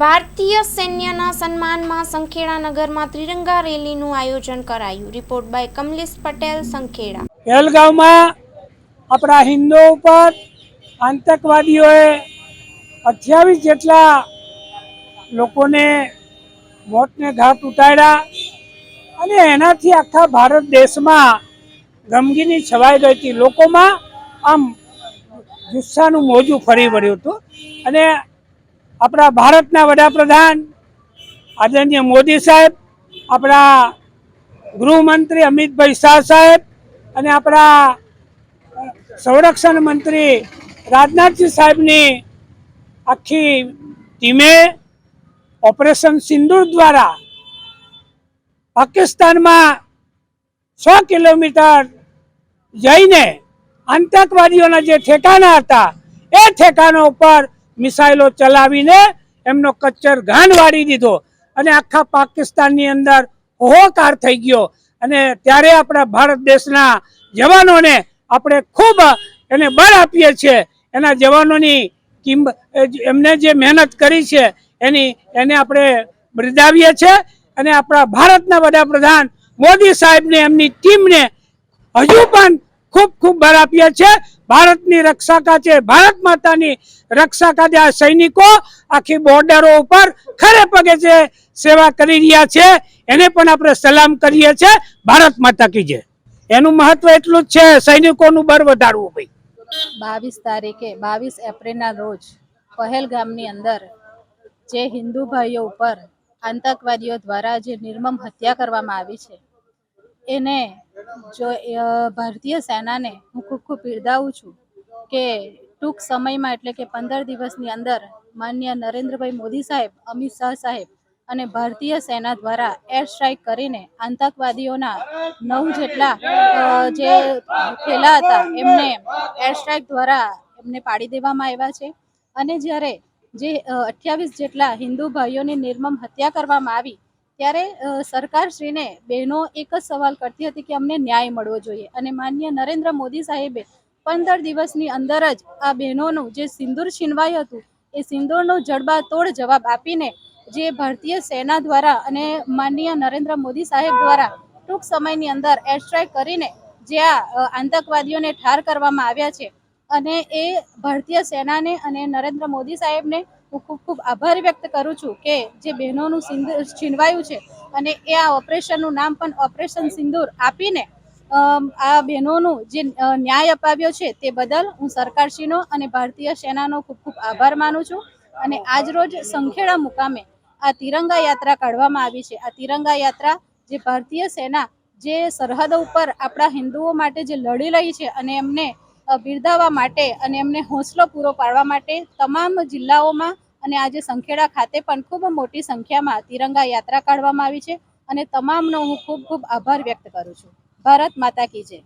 ભારતીય સૈન્યના સન્માનમાં સંખેડા નગરમાં ત્રિરંગા રેલીનું આયોજન કરાયું. Report by Kamlesh Patel, Sankheda. પહેલગામમાં આપણા હિન્દુઓ ઉપર આતંકવાદીઓએ અઠ્યાવીસ જેટલા લોકોને મોતને ઘાટ ઉતાર્યા અને એનાથી આખા ભારત દેશમાં ગમગીની છવાઈ ગઈ હતી. લોકોમાં આમ જુસ્સાનું મોજું ફરી વળ્યું હતું અને આપણા ભારતના વડાપ્રધાન આદરણીય મોદી સાહેબ, આપણા ગૃહમંત્રી અમિતભાઈ શાહ સાહેબ અને આપણા સંરક્ષણ મંત્રી રાજનાથસિંહ સાહેબની આખી ટીમે ઓપરેશન સિંદૂર દ્વારા પાકિસ્તાનમાં સો કિલોમીટર જઈને આતંકવાદીઓના જે ઠેકાણા હતા, એ ઠેકાણા ઉપર મિસાઇલો ચલાવીને એમનો કચ્ચર ઘાન વાળી દીધો. અને આખા પાકિસ્તાનની અંદર હોહોકાર થઈ ગયો. અને ત્યારે આપણા ભારત દેશના જવાનોને આપણે ખૂબ એને બળ આપીએ છીએ. એના જવાનોની કિંમત એમને જે મહેનત કરી છે, એની એને આપણે બિરદાવીએ છીએ. અને આપણા ભારતના વડાપ્રધાન મોદી સાહેબને, એમની ટીમને હજુ પણ ખૂબ ખૂબ બળ આપીએ છીએ. ભારતની રક્ષા કાચે ભારત માતાની રક્ષા કાચે આ સૈનિકો આખી બોર્ડરો ઉપર ખરે પગે જે સેવા કરી રહ્યા છે. એને પણ આપણે સલામ કરીએ છીએ. ભારત માતા કી જય. એનું મહત્વ એટલું જ છે, સૈનિકોનું બળ વધારવું ભાઈ. બાવીસ તારીખે, બાવીસ એપ્રિલના રોજ પહેલગામની અંદર જે હિન્દુ ભાઈઓ ઉપર આતંકવાદીઓ દ્વારા જે નિર્મમ હત્યા કરવામાં આવી છે, એને જો ભારતીય સેનાને હું ખૂબ ખૂબ બિરદાવું છું કે ટૂંક સમયમાં એટલે કે પંદર દિવસની અંદર માન્ય નરેન્દ્રભાઈ મોદી સાહેબ, અમિત શાહ સાહેબ અને ભારતીય સેના દ્વારા એર સ્ટ્રાઇક કરીને આતંકવાદીઓના નવ જેટલા જે થયેલા હતા, એમને એર સ્ટ્રાઇક દ્વારા એમને પાડી દેવામાં આવ્યા છે. અને જ્યારે જે અઠ્યાવીસ જેટલા હિન્દુ ભાઈઓની નિર્મમ હત્યા કરવામાં આવી ત્યારે સરકારશ્રીને બહેનો એક જ સવાલ કરતી હતી કે અમને ન્યાય મળવો જોઈએ. અને માન્ય નરેન્દ્ર મોદી સાહેબે પંદર દિવસની અંદર જ આ બહેનોનું જે સિંદૂર છીનવાયું હતું, એ સિંદૂરનો જડબાતોડ જવાબ આપીને જે ભારતીય સેના દ્વારા અને માનનીય નરેન્દ્ર મોદી સાહેબ દ્વારા ટૂંક સમયની અંદર એરસ્ટ્રાઇક કરીને જે આ આતંકવાદીઓને ઠાર કરવામાં આવ્યા છે. અને એ ભારતીય સેનાને અને નરેન્દ્ર મોદી સાહેબને હું ખૂબ ખૂબ આભાર વ્યક્ત કરું છું કે જે બહેનોનું સિંદૂર છીનવાયું છે અને એ આ ઓપરેશનનું નામ પણ ઓપરેશન સિંદૂર આપીને આ બહેનોનું જે ન્યાય અપાવ્યો છે તે બદલ હું સરકારશ્રીનો અને ભારતીય સેનાનો ખૂબ ખૂબ આભાર માનું છું અને આજરોજ સંખેડા મુકામે આ તિરંગા યાત્રા કાઢવામાં આવી છે. આ તિરંગા યાત્રા જે ભારતીય સેના જે સરહદ ઉપર આપણા હિન્દુઓ માટે જે લડી રહી છે અને એમને બિરદાવવા માટે અને એમને હોંસલો પૂરો પાડવા માટે તમામ જિલ્લાઓમાં અને આજે સંખેડા ખાતે પણ ખૂબ મોટી સંખ્યામાં તિરંગા યાત્રા કાઢવામાં આવી છે અને તમામનો હું ખૂબ ખૂબ આભાર વ્યક્ત કરું છું. ભારત માતા કી જય.